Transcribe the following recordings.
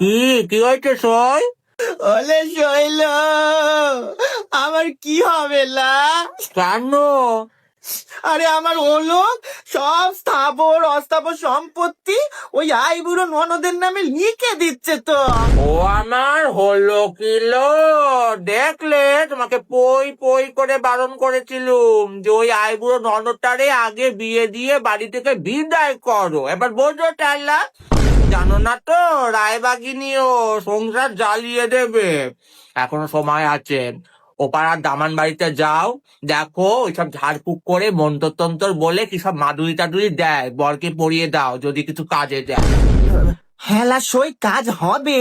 কি কি হয়েছে সই? ওলে শৈল আমার কি হবে লা? কেন? আরে আমার হলো সব স্থাবর অস্থাবর সম্পত্তি ওই ননদের নামে লিখে দিচ্ছে তো। ও আমার হলো কিলো দেখলে তোমাকে পই পই করে বারণ করেছিলুম যে ওই আইবুড়ো ননদটারে আগে বিয়ে দিয়ে বাড়ি থেকে বিদায় করো। এবার বোঝো টাইলা। জানো না তো? রায়বাগিনীও সংসার জ্বালিয়ে দেবে। এখনও সময় আছে। ও পাড়ার দামান বাড়িতে যাও। দেখো ওইসব ঝাড়ফুঁক করে মন্তর বলে কি সব মাদুরি টাদুরি দেয়? বরকে পরিয়ে দাও যদি কিছু কাজে দেয় হেলা সই কাজ হবে?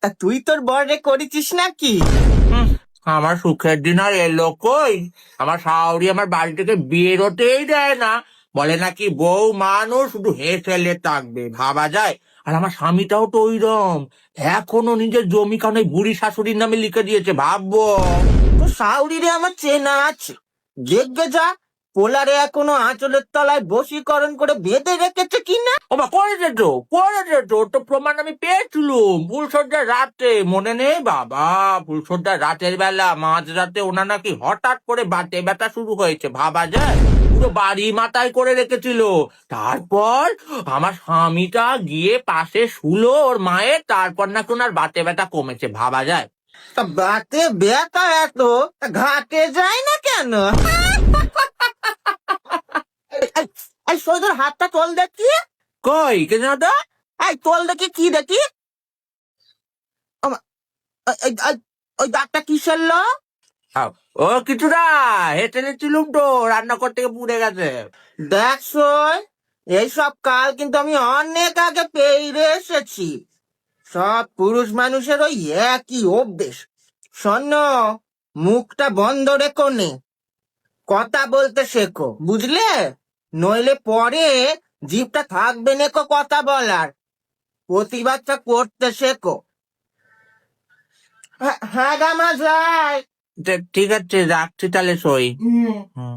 তা তুই তোর বরে করেছিস নাকি? আমার সুখের দিন আর এলো কই? আমার শাওরি আমার বাড়ি থেকে বেরোতেই দেয় না। বলে নাকি বউ মানুষ শুধু হেসেলে থাকবে। ভাবা যায়? আর আমার স্বামীটাও তো ওইরকম। এখনও নিজের জমি কারণ বুড়ি শাশুড়ির নামে লিখে দিয়েছে, ভাববো। তো সাউরিরে আমার চেনা আছে। দেখবে যা, পোলারে এখনও আঁচলের তলায় বশীকরণ করে বেঁধে রেখেছে কিনা? ওমা করেছে তো করেছে তো ওর তো প্রমাণ আমি পেয়েছিলুম। ফুলসজ্জার রাতে, মনে নেই? বাবা ফুলসজ্জার রাতের বেলা মাঝ রাতে ওনার নাকি হঠাৎ করে বাতে ব্যথা শুরু হয়েছে, ভাবা যায়? পুরো বাড়ি মাথায় করে রেখেছিল। তারপর আমার স্বামীটা গিয়ে পাশে শুলো ওর মায়ের তারপর নাকি ওনার বাতে ব্যথা কমেছে ভাবা যায়। তা বাতে ব্যথা এত? ঘাটে যায় না কেন? এই- সৈদর হাতটা তোল দেখি। কই কেন দা এই তোল দেখি কি দেখি? ওই দাগটা কিসের ও কিছু না হেঁটে নিচ্ছিলুম তো রান্না করতে পুড়ে গেছে। দেখ সই এইসব কাল কিন্তু আমি অনেক আগে পেয়ে এসেছি। সব পুরুষ মানুষের ওই একই অভ্যেস। শোন, মুখটা বন্ধ রেখো নে। কথা বলতে শেখো, বুঝলে? নইলে পরে জিভটা থাকবে নেকো কথা বলার। প্রতিবাদটা করতে শেখো। হ্যাঁ হ্যাঁ গামা যাই ঠিক আছে রাখছি তাহলে সই। হুম।